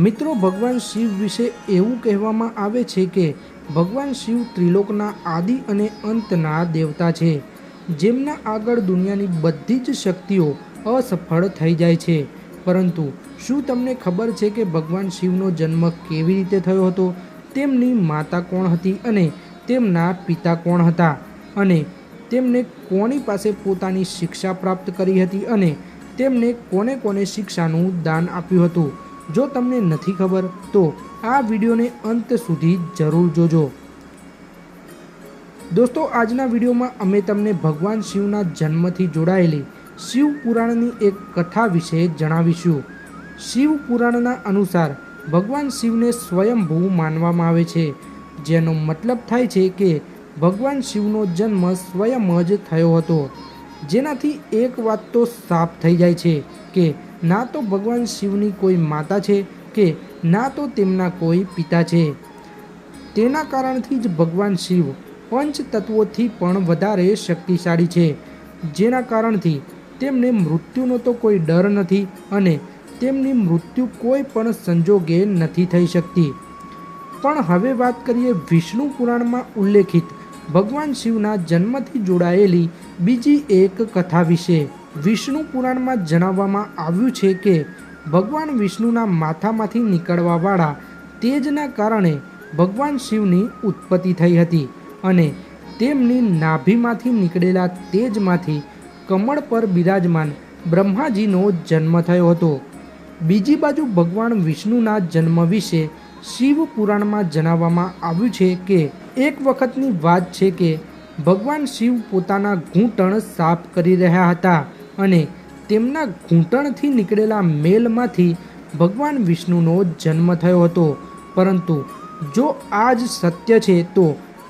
મિત્રો, ભગવાન શિવ વિશે એવું કહેવામાં આવે છે કે ભગવાન શિવ ત્રિલોકના આદિ અને અંતના દેવતા છે, જેમના આગળ દુનિયાની બધી જ શક્તિઓ અસફળ થઈ જાય છે. પરંતુ શું તમને ખબર છે કે ભગવાન શિવનો જન્મ કેવી રીતે થયો હતો? તેમની માતા કોણ હતી અને તેમના પિતા કોણ હતા? અને તેમને કોની પાસે પોતાની શિક્ષા પ્રાપ્ત કરી હતી અને તેમને કોને કોને શિક્ષાનું દાન આપ્યું હતું? જો તમને નથી ખબર, તો આ વિડીયોને અંત સુધી જરૂર જોજો. દોસ્તો, આજના વિડીયોમાં અમે તમને ભગવાન શિવના જન્મથી જોડાયેલી શિવ પુરાણની એક કથા વિશે જણાવીશું. શિવ પુરાણના અનુસાર ભગવાન શિવને સ્વયંભૂ માનવામાં આવે છે, જેનો મતલબ થાય છે કે ભગવાન શિવનો જન્મ સ્વયં જ થયો હતો. જેનાથી એક વાત તો સાફ થઈ જાય છે કે ના તો ભગવાન શિવની કોઈ માતા છે કે ના તો તેમના કોઈ પિતા છે? તેના કારણથી જ ભગવાન શિવ પંચ તત્વોથી પણ વધારે શક્તિશાળી છે. જેના કારણથી તેમને મૃત્યુનો તો કોઈ ડર નથી અને તેમની મૃત્યુ કોઈ પણ સંજોગે નથી થઈ શકતી. પણ હવે વાત કરીએ વિષ્ણુ પુરાણમાં ઉલ્લેખિત ભગવાન શિવના જન્મથી જોડાયેલી બીજી એક કથા વિશે. વિષ્ણુ પુરાણમાં જણાવવામાં આવ્યું છે કે ભગવાન વિષ્ણુના માથામાંથી નીકળવાવાળા તેજના કારણે ભગવાન શિવની ઉત્પત્તિ થઈ હતી અને તેમની નાભીમાંથી નીકળેલા તેજમાંથી કમળ પર બિરાજમાન બ્રહ્માજીનો જન્મ થયો હતો. બીજી બાજુ ભગવાન વિષ્ણુના જન્મ વિશે શિવ પુરાણમાં જણાવવામાં આવ્યું છે કે એક વખતની વાત છે કે ભગવાન શિવ પોતાના ઘૂંટણ સાફ કરી રહ્યા હતા. અને તેમના ઘૂંટણથી નીકળેલા મેલમાંથી ભગવાન વિષ્ણુનો જન્મ થયો હતો. પરંતુ જો આ જ સત્ય છે, તો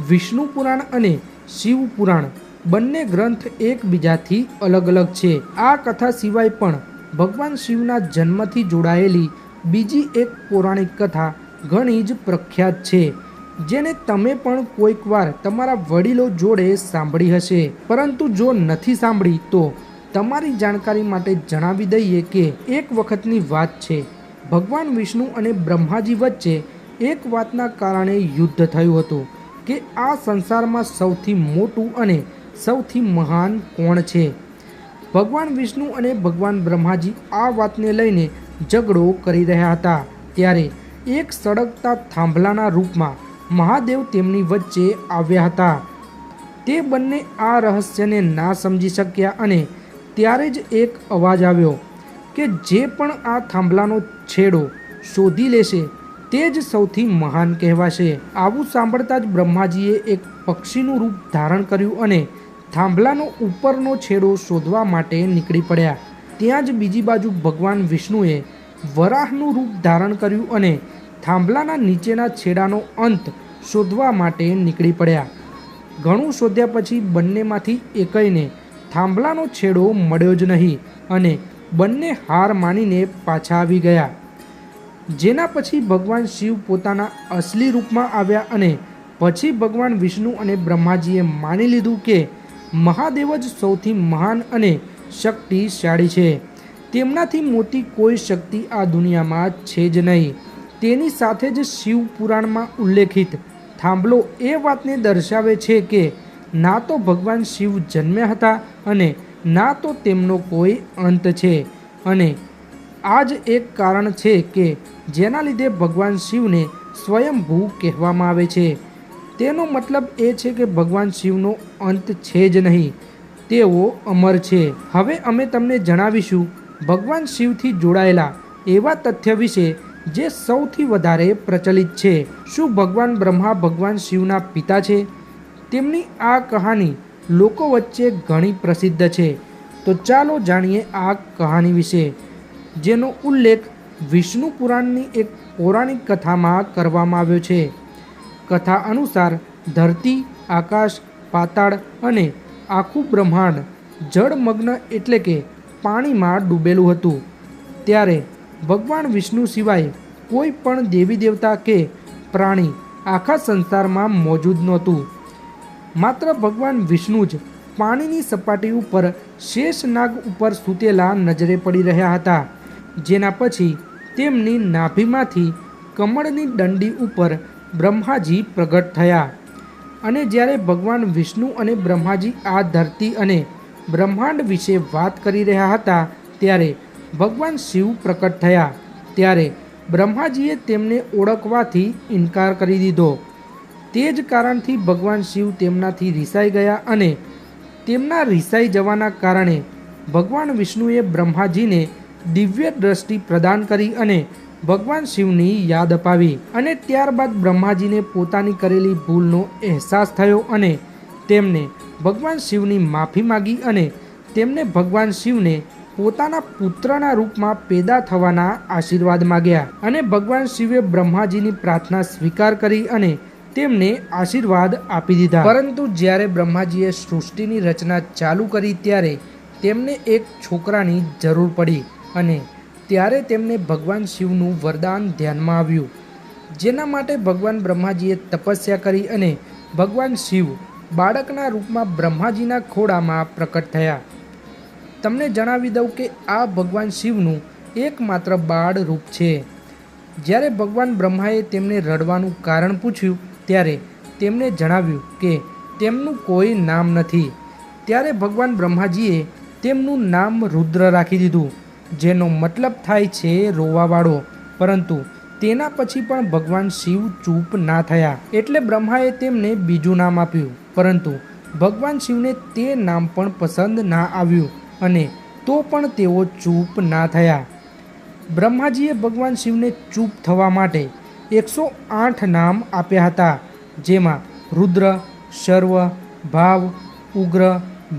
વિષ્ણુ પુરાણ અને શિવ પુરાણ બંને ગ્રંથ એકબીજાથી અલગ અલગ છે. આ કથા સિવાય પણ ભગવાન શિવના જન્મથી જોડાયેલી બીજી એક પૌરાણિક કથા ઘણી જ પ્રખ્યાત છે, જેને તમે પણ કોઈક વાર તમારા વડીલો જોડે સાંભળી હશે. પરંતુ જો નથી સાંભળી, તો તમારી જાણકારી માટે જણાવી દઈએ કે એક વખતની વાત છે. ભગવાન વિષ્ણુ અને બ્રહ્માજી વચ્ચે એક વાતના કારણે યુદ્ધ થયું હતું કે આ સંસારમાં સૌથી મોટું અને સૌથી મહાન કોણ છે. ભગવાન વિષ્ણુ અને ભગવાન બ્રહ્માજી આ વાતને લઈને ઝઘડો કરી રહ્યા હતા ત્યારે એક સળગતા થાંભલાના રૂપમાં મહાદેવ તેમની વચ્ચે આવ્યા હતા. તે બંને આ રહસ્યને ના સમજી શક્યા અને ત્યારે જ એક અવાજ આવ્યો કે જે પણ આ થાંભલાનો છેડો શોધી લેશે, તે જ સૌથી મહાન કહેવાશે. આવું સાંભળતા જ બ્રહ્માજીએ એક પક્ષીનું રૂપ ધારણ કર્યું અને થાંભલાનો ઉપરનો છેડો શોધવા માટે નીકળી પડ્યા. ત્યાં જ બીજી બાજુ ભગવાન વિષ્ણુએ વરાહનું રૂપ ધારણ કર્યું અને થાંભલાના નીચેના છેડાનો અંત શોધવા માટે નીકળી પડ્યા. ઘણું શોધ્યા પછી બંનેમાંથી એકઈને થાંભલાનો છેડો મળ્યો જ નહીં અને બંને હાર માનીને પાછા આવી ગયા. જેના પછી ભગવાન શિવ પોતાના અસલી રૂપમાં આવ્યા અને પછી ભગવાન વિષ્ણુ અને બ્રહ્માજીએ માની લીધું કે મહાદેવ જ સૌથી મહાન અને શક્તિશાળી છે. તેમનાથી મોટી કોઈ શક્તિ આ દુનિયામાં છે જ નહીં. તેની સાથે જ શિવ પુરાણમાં ઉલ્લેખિત થાંભલો એ વાતને દર્શાવે છે કે ના તો ભગવાન શિવ જન્મ્યા હતા અને ના તો તેમનો કોઈ અંત છે. અને આ જ એક કારણ છે કે જેના લીધે ભગવાન શિવને સ્વયંભૂ કહેવામાં આવે છે. તેનો મતલબ એ છે કે ભગવાન શિવનો અંત છે જ નહીં, તેઓ અમર છે. હવે અમે તમને જણાવીશું ભગવાન શિવથી જોડાયેલા એવા તથ્ય વિશે જે સૌથી વધારે પ્રચલિત છે. શું ભગવાન બ્રહ્મા ભગવાન શિવના પિતા છે? તેમની આ કહાની લોકો વચ્ચે ઘણી પ્રસિદ્ધ છે. તો ચાલો જાણીએ આ કહાની વિશે, જેનો ઉલ્લેખ વિષ્ણુ પુરાણની એક પૌરાણિક કથામાં કરવામાં આવ્યો છે. કથા અનુસાર ધરતી, આકાશ, પાતાળ અને આખું બ્રહ્માંડ જળમગ્ન એટલે કે પાણીમાં ડૂબેલું હતું. ત્યારે ભગવાન વિષ્ણુ સિવાય કોઈ પણ દેવી દેવતા કે પ્રાણી આખા સંસારમાં મોજૂદ નહોતું. માત્ર ભગવાન વિષ્ણુ જ પાણીની સપાટી ઉપર શેષનાગ ઉપર સૂતેલા નજરે પડી રહ્યા હતા. જેના પછી તેમની નાભીમાંથી કમળની દંડી ઉપર બ્રહ્માજી પ્રગટ થયા. અને જ્યારે ભગવાન વિષ્ણુ અને બ્રહ્માજી આ ધરતી અને બ્રહ્માંડ વિશે વાત કરી રહ્યા હતા, ત્યારે ભગવાન શિવ પ્રકટ થયા. ત્યારે બ્રહ્માજીએ તેમને ઓળખવાથી ઇનકાર કરી દીધો. તે જ કારણથી ભગવાન શિવ તેમનાથી રિસાઈ ગયા અને તેમના રિસાઈ જવાના કારણે ભગવાન વિષ્ણુએ બ્રહ્માજીને દિવ્ય દ્રષ્ટિ પ્રદાન કરી અને ભગવાન શિવની યાદ અપાવી અને ત્યારબાદ બ્રહ્માજીને પોતાની કરેલી ભૂલનો અહેસાસ થયો અને તેમને ભગવાન શિવની માફી માગી અને તેમને ભગવાન શિવને પોતાના પુત્રના રૂપમાં પેદા થવાના આશીર્વાદ માગ્યા અને ભગવાન શિવે બ્રહ્માજીની પ્રાર્થના સ્વીકાર કરી અને તેમને આશીર્વાદ આપી દીધા. પરંતુ જ્યારે બ્રહ્માજીએ સૃષ્ટિની રચના ચાલુ કરી ત્યારે તેમને એક છોકરાની જરૂર પડી અને ત્યારે તેમને ભગવાન શિવનું વરદાન ધ્યાનમાં આવ્યું. જેના માટે ભગવાન બ્રહ્માજીએ તપસ્યા કરી અને ભગવાન શિવ બાળકના રૂપમાં બ્રહ્માજીના ખોળામાં પ્રકટ થયા. તમને જણાવી દઉં કે આ ભગવાન શિવનું એકમાત્ર બાળ રૂપ છે. જ્યારે ભગવાન બ્રહ્માએ તેમને રડવાનું કારણ પૂછ્યું ત્યારે તેમણે જણાવ્યું કે તેમનું કોઈ નામ નથી. ત્યારે ભગવાન બ્રહ્માજીએ તેમનું નામ રુદ્ર રાખી દીધું, જેનો મતલબ થાય છે રોવાવાળો. પરંતુ તેના પછી પણ ભગવાન શિવ ચૂપ ના થયા. એટલે બ્રહ્માએ તેમને બીજું નામ આપ્યું. પરંતુ ભગવાન શિવને તે નામ પણ પસંદ ના આવ્યું અને તો પણ તેઓ ચૂપ ના થયા. બ્રહ્માજીએ ભગવાન શિવને ચૂપ થવા માટે એકસો આઠ નામ આપ્યા હતા, જેમાં રુદ્ર, સર્વ, ભાવ, ઉગ્ર,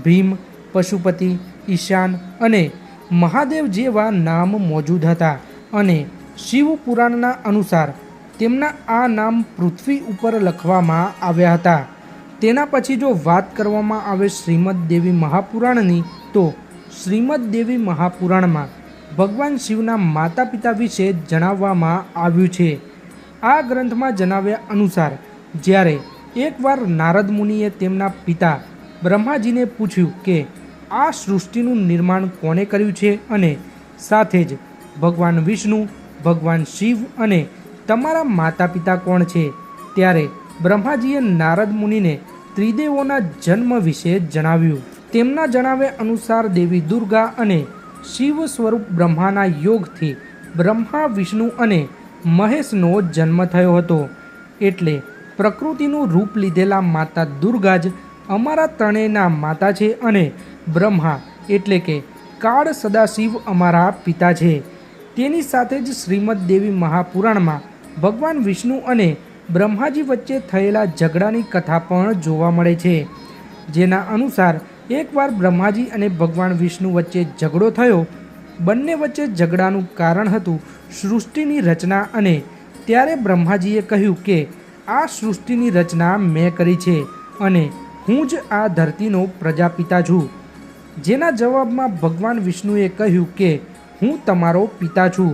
ભીમ, પશુપતિ, ઈશાન અને મહાદેવ જેવા નામ મોજૂદ હતા અને શિવ પુરાણના અનુસાર તેમના આ નામ પૃથ્વી ઉપર લખવામાં આવ્યા હતા. તેના પછી જો વાત કરવામાં આવે શ્રીમદ દેવી મહાપુરાણની, તો શ્રીમદ દેવી મહાપુરાણમાં ભગવાન શિવના માતા પિતા વિશે જણાવવામાં આવ્યું છે. આ ગ્રંથમાં જણાવ્યા અનુસાર, જ્યારે એકવાર નારદ મુનિએ તેમના પિતા બ્રહ્માજીને પૂછ્યું કે, આ સૃષ્ટિનું નિર્માણ કોણે કર્યું છે અને સાથે જ ભગવાન વિષ્ણુ, ભગવાન શિવ અને તમારા માતા પિતા કોણ છે? ત્યારે બ્રહ્માજીએ નારદ મુનિને ત્રિદેવોના જન્મ વિશે જણાવ્યું. તેમના જણાવ્યા અનુસાર દેવી દુર્ગા અને શિવ સ્વરૂપ બ્રહ્માના યોગથી બ્રહ્મા, વિષ્ણુ અને મહેશનો જન્મ થયો હતો. એટલે પ્રકૃતિનું રૂપ લીધેલા માતા દુર્ગા જ અમારા ત્રણેયના માતા છે અને બ્રહ્મા એટલે કે કાળ સદાશિવ અમારા પિતા છે. તેની સાથે જ શ્રીમદ દેવી મહાપુરાણમાં ભગવાન વિષ્ણુ અને બ્રહ્માજી વચ્ચે થયેલા ઝઘડાની કથા પણ જોવા મળે છે. જેના અનુસાર એકવાર બ્રહ્માજી અને ભગવાન વિષ્ણુ વચ્ચે ઝઘડો થયો બંને વચ્ચે ઝઘડાનું કારણ હતું સૃષ્ટિની રચના અને ત્યારે બ્રહ્માજીએ કહ્યું કે આ સૃષ્ટિની રચના મેં કરી છે અને હું જ આ ધરતીનો પ્રજાપિતા છું. જેના જવાબમાં ભગવાન વિષ્ણુએ કહ્યું કે હું તમારો પિતા છું.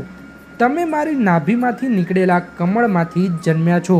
તમે મારી નાભીમાંથી નીકળેલા કમળમાંથી જન્મ્યા છો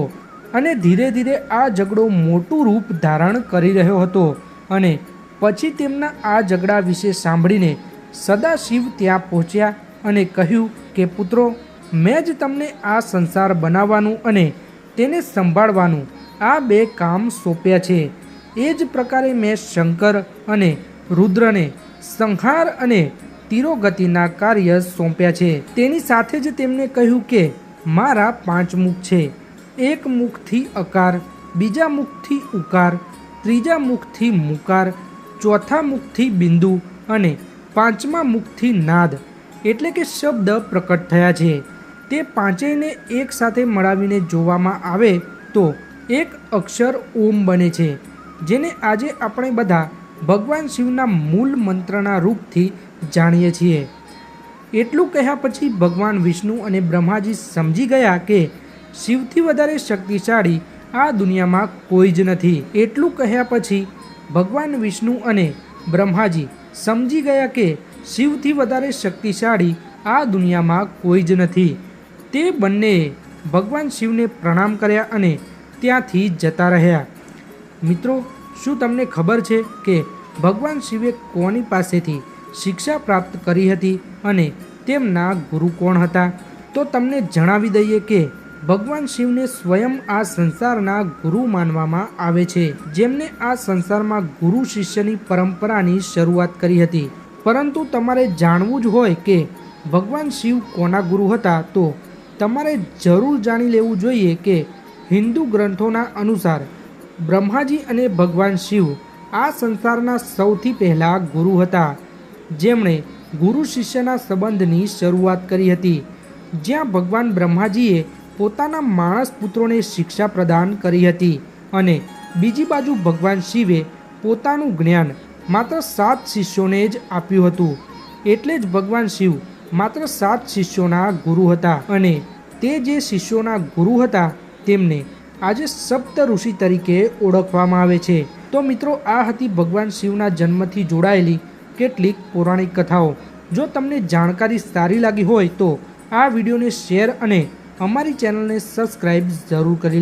અને ધીરે ધીરે આ ઝઘડો મોટું રૂપ ધારણ કરી રહ્યો હતો અને પછી તેમના આ ઝઘડા વિશે સાંભળીને સદાશિવ ત્યાં પહોંચ્યા અને કહ્યું કે, પુત્રો, મેં જ તમને આ સંસાર બનાવવાનું અને તેને સંભાળવાનું આ બે કામ સોંપ્યા છે. એ જ પ્રકારે મેં શંકર અને રુદ્રને સંહાર અને તિરોગતિના કાર્ય સોંપ્યા છે. તેની સાથે જ તેમણે કહ્યું કે, મારા પાંચ મુખ છે. એક મુખથી અકાર, બીજા મુખથી ઉકાર, ત્રીજા મુખથી મુકાર, ચોથા મુખથી બિંદુ અને પાંચમા મુખથી નાદ, એટલે કે શબ્દ પ્રકટ થયા છે. તે પાંચેયને એકસાથે મળાવીને જોવામાં આવે તો એક અક્ષર ઓમ બને છે, જેને આજે આપણે બધા ભગવાન શિવના મૂળ મંત્રના રૂપથી જાણીએ છીએ. એટલું કહ્યા પછી ભગવાન વિષ્ણુ અને બ્રહ્માજી સમજી ગયા કે શિવથી વધારે શક્તિશાળી આ દુનિયામાં કોઈ જ નથી. એટલું કહ્યા પછી ભગવાન વિષ્ણુ અને બ્રહ્માજી સમજી ગયા કે શિવથી વધારે શક્તિશાળી આ દુનિયામાં કોઈ જ નથી. તે બંનેએ ભગવાન શિવને પ્રણામ કર્યા અને ત્યાંથી જતા રહ્યા. મિત્રો, શું તમને ખબર છે કે ભગવાન શિવે કોની પાસેથી શિક્ષા પ્રાપ્ત કરી હતી અને તેમના ગુરુ કોણ હતા? તો તમને જણાવી દઈએ કે ભગવાન શિવને સ્વયં આ સંસારના ગુરુ માનવામાં આવે છે. જેમને આ સંસારમાં ગુરુ શિષ્યની પરંપરાની શરૂઆત કરી હતી. પરંતુ તમારે જાણવું જ હોય કે ભગવાન શિવ કોના ગુરુ હતા તો તમારે જરૂર જાણી લેવું જોઈએ કે હિન્દુ ગ્રંથોના અનુસાર બ્રહ્માજી અને ભગવાન શિવ આ સંસારના સૌથી પહેલા ગુરુ હતા. જેમણે ગુરુ શિષ્યના સંબંધની શરૂઆત કરી હતી. જ્યાં ભગવાન બ્રહ્માજીએ પોતાના માણસ પુત્રોને શિક્ષા પ્રદાન કરી હતી અને બીજી બાજુ ભગવાન શિવે પોતાનું જ્ઞાન માત્ર સાત શિષ્યોને જ આપ્યું હતું. એટલે જ ભગવાન શિવ માત્ર સાત શિષ્યોના ગુરુ હતા અને તે જે શિષ્યોના ગુરુ હતા તેમને આજે સપ્ત ઋષિ તરીકે ઓળખવામાં આવે છે. તો મિત્રો, આ હતી ભગવાન શિવના જન્મથી જોડાયેલી કેટલીક પૌરાણિક કથાઓ. જો તમને જાણકારી સારી લાગી હોય તો આ વિડીયોને શેર અને અમારી ચેનલને સબસ્ક્રાઈબ જરૂર કરી